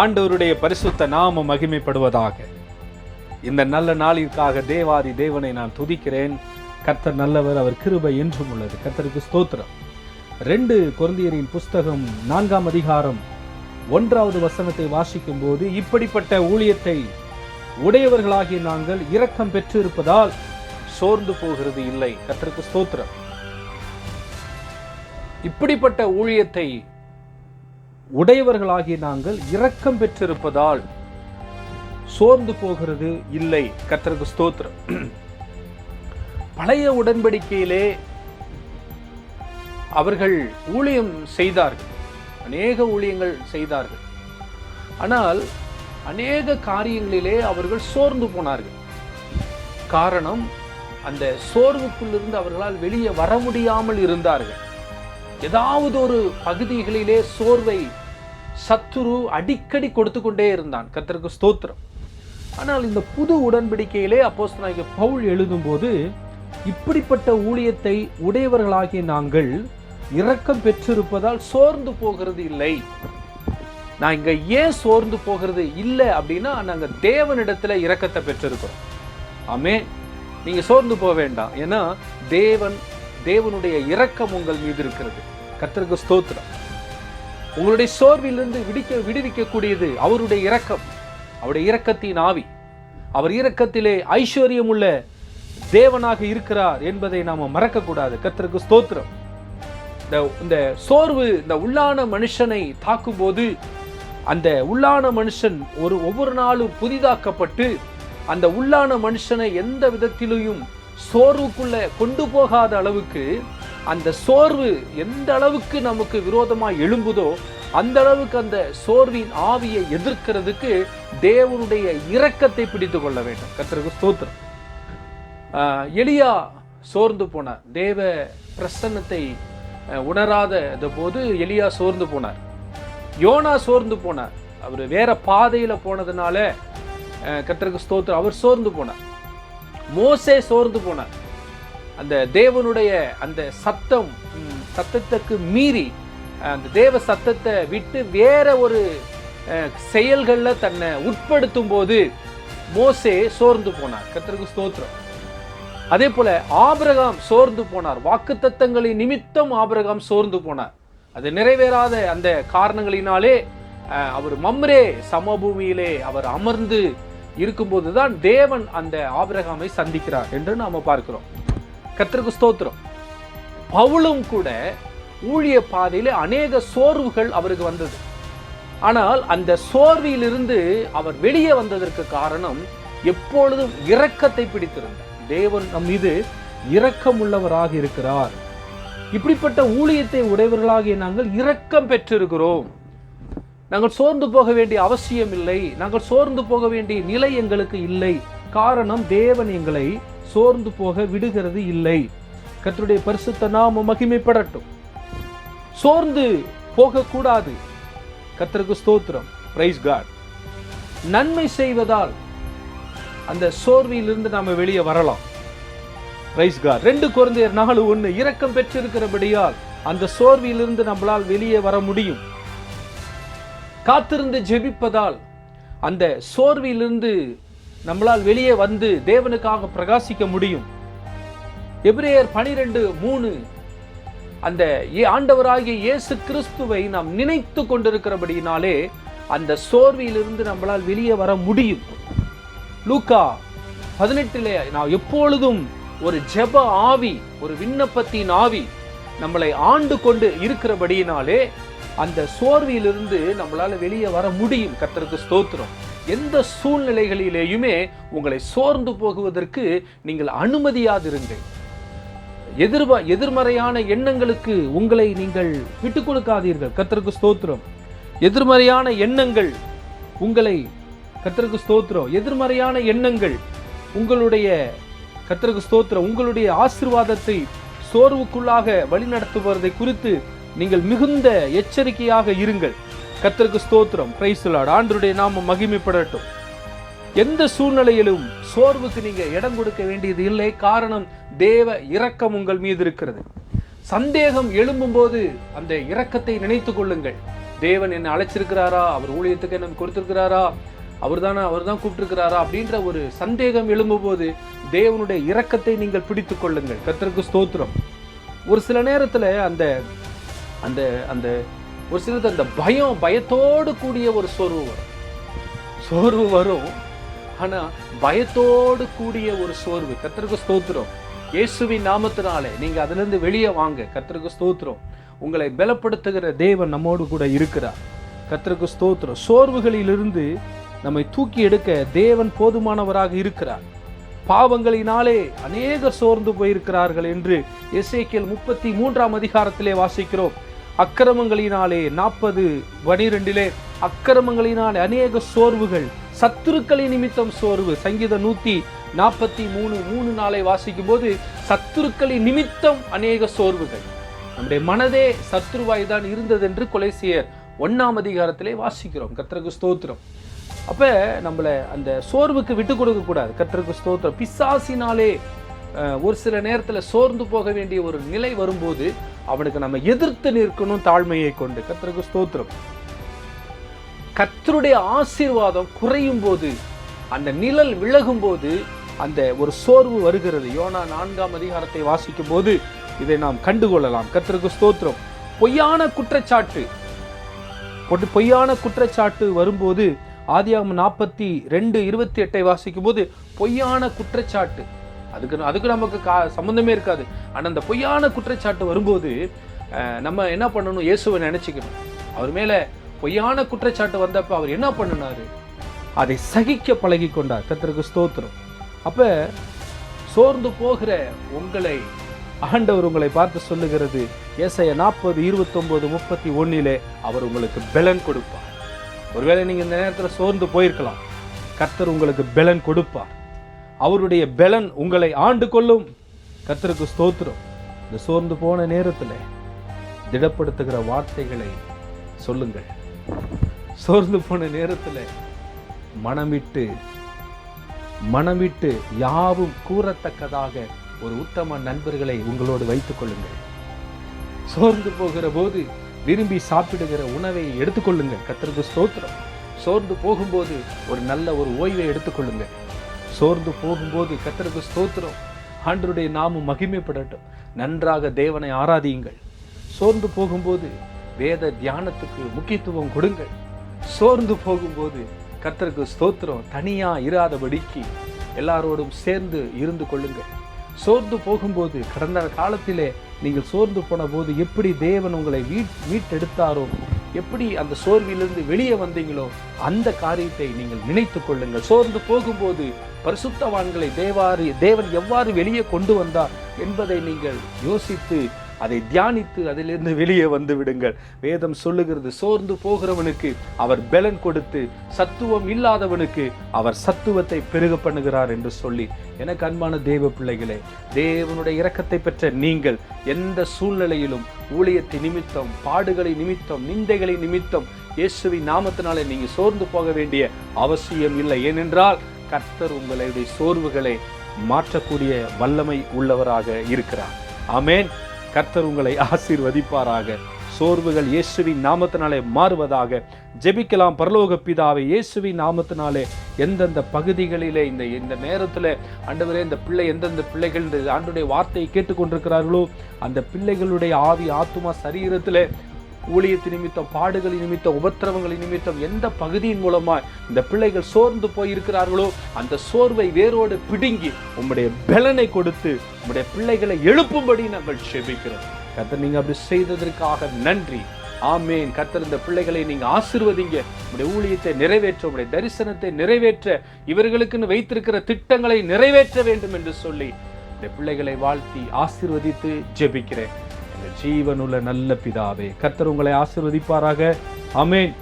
ஆண்டவருடைய பரிசுத்த நாம மகிமைப்படுவதாக. இந்த நல்ல நாளிற்காக தேவாதி தேவனை நான் துதிக்கிறேன். கர்த்தர் நல்லவர் அவர் கிருபை என்றும் உள்ளது. கர்த்தருக்கு ஸ்தோத்திரம். ரெண்டு குழந்தையரின் புஸ்தகம் நான்காம் அதிகாரம் ஒன்றாவது வசனத்தை வாசிக்கும் போது இப்படிப்பட்ட ஊழியத்தை உடையவர்களாகிய நாங்கள் இரக்கம் பெற்றிருப்பதால் சோர்ந்து போகிறது இல்லை. கர்த்தருக்கு ஸ்தோத்திரம். இப்படிப்பட்ட ஊழியத்தை உடையவர்களாகிய நாங்கள் இரக்கம் பெற்றிருப்பதால் சோர்ந்து போகிறது இல்லை. கத்தருக்கு ஸ்தோத்திரம். பழைய உடன்படிக்கையிலே அவர்கள் ஊழியம் செய்தார்கள். அநேக ஊழியங்கள் செய்தார்கள். ஆனால் அநேக காரியங்களிலே அவர்கள் சோர்ந்து போனார்கள். காரணம் அந்த சோர்வுக்குள்ளிருந்து அவர்களால் வெளியே வர முடியாமல் இருந்தார்கள். ஏதாவது ஒரு பகுதிகளிலே சோர்வை சத்துரு அடிக்கடி கொடுத்து கொண்டே இருந்தான். கர்த்தருக்கு ஸ்தோத்திரம். ஆனால் இந்த புது உடன்படிக்கையிலே அப்போஸ்தலனாகிய பவுல் எழுதும்போது இப்படிப்பட்ட ஊழியத்தை உடையவர்களாகிய நாங்கள் இரக்கம் பெற்றிருப்பதால் சோர்ந்து போகிறது இல்லை. நான் இங்கே ஏன் சோர்ந்து போகிறது இல்லை? அப்படின்னா நாங்கள் தேவனிடத்துல இரக்கத்தை பெற்றிருக்கிறோம். ஆமே நீங்க சோர்ந்து போக வேண்டாம். ஏன்னா தேவன் தேவனுடைய இரக்கம் உங்கள் மீது இருக்கிறது. கர்த்தருக்கு ஸ்தோத்திரம். உங்களுடைய சோர்விலிருந்து விடிக்க விடுவிக்கக்கூடியது அவருடைய இரக்கம். அவருடைய இரக்கத்தின் ஆவி. அவர் இரக்கத்திலே ஐஸ்வர்யம் உள்ள தேவனாக இருக்கிறார் என்பதை நாம மறக்கக்கூடாது. கத்தருக்கு ஸ்தோத்திரம். இந்த இந்த சோர்வு இந்த உள்ளான மனுஷனை தாக்கும்போது அந்த உள்ளான மனுஷன் ஒரு ஒவ்வொரு நாளும் புதிதாக்கப்பட்டு அந்த உள்ளான மனுஷனை எந்த விதத்திலையும் சோர்வுக்குள்ள கொண்டு போகாத அளவுக்கு அந்த சோர்வு எந்த அளவுக்கு நமக்கு விரோதமாக எழும்புதோ அந்த அளவுக்கு அந்த சோர்வின் ஆவியை எதிர்க்கிறதுக்கு தேவனுடைய இரக்கத்தை பிடித்து கொள்ள வேண்டும். கத்திரக்கு ஸ்தோத்திரம். எளியா சோர்ந்து போனார் தேவ பிரசன்னத்தை உணராத போது எளியா சோர்ந்து போனார். யோனா சோர்ந்து போனார். அவர் வேற பாதையில் போனதுனால கத்திரக்கு ஸ்தோத்திரம். அவர் சோர்ந்து போனார். மோசே சோர்ந்து போனார். அந்த தேவனுடைய அந்த சத்தம் சத்தத்துக்கு மீறி அந்த தேவ சத்தத்தை விட்டு வேற ஒரு செயல்களில் தன்னை உட்படுத்தும் போது மோசே சோர்ந்து போனார். கத்தருக்கு ஸ்தோத்திரம். அதே போல ஆபிரகாம் சோர்ந்து போனார். வாக்குத்தத்தங்களின் நிமித்தம் ஆபிரகாம் சோர்ந்து போனார். அது நிறைவேறாத அந்த காரணங்களினாலே அவர் மம்ரே சமபூமியிலே அவர் அமர்ந்து இருக்கும்போதுதான் தேவன் அந்த ஆபிரகாமை சந்திக்கிறார் என்று நாம பார்க்கிறோம். கர்த்தருக்கு ஸ்தோத்திரம். பவுலும் கூட ஊழிய பாதையில் அநேக சோர்வுகள் அவருக்கு வந்தது. ஆனால் அந்த சோர்விலிருந்து அவர் வெளியே வந்ததற்கு காரணம் எப்பொழுதும் இரக்கத்தை பிடித்திருந்தார். தேவன் நம் மீது இரக்கம் உள்ளவராக இருக்கிறார். இப்படிப்பட்ட ஊழியத்தை உடையவர்களாகிய நாங்கள் இரக்கம் பெற்றிருக்கிறோம். நாங்கள் சோர்ந்து போக வேண்டிய அவசியம் இல்லை. நாங்கள் சோர்ந்து போக வேண்டிய நிலை எங்களுக்கு இல்லை. காரணம் தேவன் எங்களை சோர்ந்து போக விடுகிறது இல்லை. கத்தருடைய பரிசுத்த நாம மகிமைப்படட்டும். சோர்ந்து போகக்கூடாது. கத்தருக்கு ஸ்தோத்திரம். பிரைஸ் காட் நன்மை செய்வதால் அந்த சோர்வியிலிருந்து நாம வெளியே வரலாம். பிரைஸ் காட் ரெண்டு குழந்தையர் நாலு ஒன்று இரக்கம் பெற்றிருக்கிறபடியால் அந்த சோர்வியிலிருந்து நம்மளால் வெளியே வர முடியும். காத்திருந்து ஜெபிப்பதால் அந்த சோர்விலிருந்து நம்மளால் வெளியே வந்து தேவனுக்காக பிரகாசிக்க முடியும். எபிரேயர் பனிரெண்டு மூணு. அந்த ஏ- ஆண்டவராகிய இயேசு கிறிஸ்துவை நாம் நினைத்து கொண்டிருக்கிறபடியினாலே அந்த சோர்வியிலிருந்து நம்மளால் வெளியே வர முடியும். லூக்கா பதினெட்டிலே நான் எப்பொழுதும் ஒரு ஜெப ஆவி ஒரு விண்ணப்பத்தின் ஆவி நம்மளை ஆண்டு கொண்டு இருக்கிறபடியினாலே அந்த சோர்வியிலிருந்து நம்மளால வெளியே வர முடியும். கத்தருக்கு ஸ்தோத்திரம். எந்த சூழ்நிலைகளிலேயுமே உங்களை சோர்ந்து போகுவதற்கு நீங்கள் அனுமதியாதிருங்கள். எதிர்வா எதிர்மறையான எண்ணங்களுக்கு உங்களை நீங்கள் விட்டு கொடுக்காதீர்கள். கத்தருக்கு ஸ்தோத்திரம். எதிர்மறையான எண்ணங்கள் உங்களை கத்தருக்கு ஸ்தோத்திரம். எதிர்மறையான எண்ணங்கள் உங்களுடைய கத்தருக்கு ஸ்தோத்திரம் உங்களுடைய ஆசீர்வாதத்தை சோர்வுக்குள்ளாக வழிநடத்துவதை குறித்து நீங்கள் மிகுந்த எச்சரிக்கையாக இருங்கள். கத்தருக்கு ஸ்தோத்திரம். பிரைஸ்லாட் ஆண்டருடைய நாம மகிமைப்படட்டும். எந்த சூழ்நிலையிலும் சோர்வுக்கு நீங்க இடம் கொடுக்க வேண்டியது இல்லை. காரணம் தேவ இரக்கம் உங்கள் மீது இருக்கிறது. சந்தேகம் எழும்பும்போது அந்த இரக்கத்தை நினைத்து கொள்ளுங்கள். தேவன் என்னை அழைச்சிருக்கிறாரா? அவர் ஊழியத்துக்கு என்ன கொடுத்திருக்கிறாரா? அவர் தானே அவர் தான் கூப்பிட்டுருக்கிறாரா? அப்படின்ற ஒரு சந்தேகம் எழும்பும்போது தேவனுடைய இரக்கத்தை நீங்கள் பிடித்து கொள்ளுங்கள். கர்த்தருக்கு ஸ்தோத்திரம். ஒரு சில நேரத்தில் அந்த அந்த அந்த ஒரு சிலது அந்த பயம் பயத்தோடு கூடிய ஒரு சோர்வு வரும். சோர்வு வரும். ஆனால் பயத்தோடு கூடிய ஒரு சோர்வு. கர்த்தருக்கு ஸ்தோத்திரம். இயேசுவின் நாமத்தினாலே நீங்கள் அதுலேருந்து வெளியே வாங்க. கர்த்தருக்கு ஸ்தோத்திரம். உங்களை பலப்படுத்துகிற தேவன் நம்மோடு கூட இருக்கிறார். கர்த்தருக்கு ஸ்தோத்திரம். சோர்வுகளிலிருந்து நம்மை தூக்கி எடுக்க தேவன் போதுமானவராக இருக்கிறார். பாவங்களினாலே அநேகர் சோர்ந்து போயிருக்கிறார்கள் என்று எசேக்கியல் முப்பத்தி மூன்றாம் அதிகாரத்திலே வாசிக்கிறோம். அக்கிரமங்களினாலே நாற்பது பனிரெண்டிலே அக்கிரமங்களினாலே அநேக சோர்வுகள் சத்துருக்களை நிமித்தம் சோர்வு. சங்கீதம் நூத்தி நாற்பத்தி மூணு மூணு நாளை வாசிக்கும் போது சத்துருக்களை நிமித்தம் அநேக சோர்வுகள். நம்முடைய மனதே சத்ருவாய் தான் இருந்தது என்று கொலைசியர் ஒன்னாம் அதிகாரத்திலே வாசிக்கிறோம். கத்தருக்கு ஸ்தோத்திரம். அப்போ நம்மள அந்த சோர்வுக்கு விட்டு கொடுக்கக்கூடாது. ஸ்தோத்திரம். பிசாசினாலே ஒரு சில நேரத்துல சோர்ந்து போக வேண்டிய ஒரு நிலை வரும்போது அவனுக்கு நம்ம எதிர்த்து நிற்கணும் தாழ்மையை கொண்டு. கத்தருக்கு ஸ்தோத்திரம். கத்தருடைய ஆசீர்வாதம் குறையும் போது அந்த நிழல் விலகும் போது அந்த ஒரு சோர்வு வருகிறது. யோனா நான்காம் அதிகாரத்தை வாசிக்கும் போது இதை நாம் கண்டுகொள்ளலாம். கத்தருக்கு ஸ்தோத்திரம். பொய்யான குற்றச்சாட்டு. பொய்யான குற்றச்சாட்டு வரும்போது ஆதியாகம் நாற்பத்தி ரெண்டு இருபத்தி எட்டை வாசிக்கும் போது பொய்யான குற்றச்சாட்டு. அதுக்கு அதுக்கு நமக்கு கா சம்மந்தமே இருக்காது. ஆனால் அந்த பொய்யான குற்றச்சாட்டு வரும்போது நம்ம என்ன பண்ணணும்? இயேசுவை நினச்சிக்கணும். அவர் மேலே பொய்யான குற்றச்சாட்டு வந்தப்போ அவர் என்ன பண்ணினார்? அதை சகிக்க பழகி கொண்டார். கர்த்தருக்கு ஸ்தோத்திரம். அப்போ சோர்ந்து போகிற உங்களை ஆண்டவர் உங்களை பார்த்து சொல்லுகிறது ஏசைய நாற்பது இருபத்தொம்போது முப்பத்தி ஒன்றிலே அவர் உங்களுக்கு பெலன் கொடுப்பார். ஒருவேளை நீங்கள் இந்த நேரத்தில் சோர்ந்து போயிருக்கலாம். கர்த்தர் உங்களுக்கு பெலன் கொடுப்பார். அவருடைய பெலன் உங்களை ஆண்டு கொள்ளும். கத்தருக்கு ஸ்தோத்திரம். இந்த சோர்ந்து போன நேரத்தில் திடப்படுத்துகிற வார்த்தைகளை சொல்லுங்கள். சோர்ந்து போன நேரத்தில் மனமிட்டு மனமிட்டு யாவும் கூறத்தக்கதாக ஒரு உத்தம நண்பர்களை உங்களோடு வைத்துக் கொள்ளுங்கள். சோர்ந்து போகிற போது விரும்பி சாப்பிடுகிற உணவை எடுத்துக்கொள்ளுங்கள் கர்த்தருக்கு ஸ்தோத்திரம். சோர்ந்து போகும்போது ஒரு நல்ல ஒரு ஓய்வை எடுத்துக்கொள்ளுங்கள் சோர்ந்து போகும்போது கத்தருக்கு ஸ்தோத்திரம். ஆண்டருடைய நாமும் மகிமைப்படட்டும். நன்றாக தேவனை ஆராதியுங்கள். சோர்ந்து போகும்போது வேத தியானத்துக்கு முக்கியத்துவம் கொடுங்கள். சோர்ந்து போகும்போது கத்தருக்கு ஸ்தோத்திரம். தனியாக இராதபடிக்கு எல்லாரோடும் சேர்ந்து இருந்து கொள்ளுங்கள். சோர்ந்து போகும்போது கடந்த காலத்திலே நீங்கள் சோர்ந்து போன போது எப்படி தேவன் உங்களை வீட் மீட்டெடுத்தாரோ எப்படி அந்த சோர்விலிருந்து வெளியே வந்தீங்களோ அந்த காரியத்தை நீங்கள் நினைத்து கொள்ளுங்கள். சோர்ந்து போகும்போது பரிசுத்தவான்களை தேவாரி தேவன் எவ்வாறு வெளியே கொண்டு வந்தார் என்பதை நீங்கள் யோசித்து அதை தியானித்து அதிலிருந்து வெளியே வந்து விடுங்கள். வேதம் சொல்லுகிறது சோர்ந்து போகிறவனுக்கு அவர் பெலன் கொடுத்து சத்துவம் இல்லாதவனுக்கு அவர் சத்துவத்தை பெருக பண்ணுகிறார் என்று சொல்லி. எனக்கு அன்பான தேவ பிள்ளைகளே தேவனுடைய இரக்கத்தை பெற்ற நீங்கள் எந்த சூழ்நிலையிலும் ஊழியத்தை நிமித்தம் பாடுகளை நிமித்தம் நிந்தைகளை நிமித்தம் இயேசுவின் நாமத்தினாலே நீங்க சோர்ந்து போக வேண்டிய அவசியம் இல்லை. ஏனென்றால் கர்த்தர் உங்களுடைய சோர்வுகளை மாற்றக்கூடிய வல்லமை உள்ளவராக இருக்கிறார். ஆமேன். கர்த்தர் உங்களை ஆசீர்வதிப்பாராக. சோர்வுகள் இயேசுவின் நாமத்தினாலே மாறுவதாக. ஜெபிக்கலாம். பரலோக பிதாவை இயேசுவின் நாமத்தினாலே எந்தெந்த பகுதிகளிலே இந்த இந்த நேரத்தில் ஆண்டவரே இந்த பிள்ளை எந்தெந்த பிள்ளைகள் இந்த ஆண்டுடைய வார்த்தையை கேட்டுக்கொண்டிருக்கிறார்களோ அந்த பிள்ளைகளுடைய ஆவி ஆத்துமா சரீரத்தில் ஊழியத்து நிமித்தம் பாடுகளின் நிமித்தம் உபத்திரவங்களின் நிமித்தம் எந்த பகுதியின் மூலமா இந்த பிள்ளைகள் சோர்ந்து போயிருக்கிறார்களோ அந்த சோர்வை வேரோடு பிடுங்கி உம்முடைய பலனை கொடுத்து உம்முடைய பிள்ளைகளை எழுப்பும்படி நாங்கள் செபிக்கிறோம். கர்த்தர் நீங்க அப்படி செய்ததற்காக நன்றி. ஆமேன். கத்தர் இந்த பிள்ளைகளை நீங்க ஆசிர்வதிங்க. உடைய ஊழியத்தை நிறைவேற்ற உடைய தரிசனத்தை நிறைவேற்ற இவர்களுக்குன்னு வைத்திருக்கிற திட்டங்களை நிறைவேற்ற வேண்டும் என்று சொல்லி இந்த பிள்ளைகளை வாழ்த்தி ஆசிர்வதித்து ஜெபிக்கிறேன். ஜீவனுள்ள நல்ல பிதாவே கர்த்தர் உங்களை ஆசிர்வதிப்பாராக. அமேன்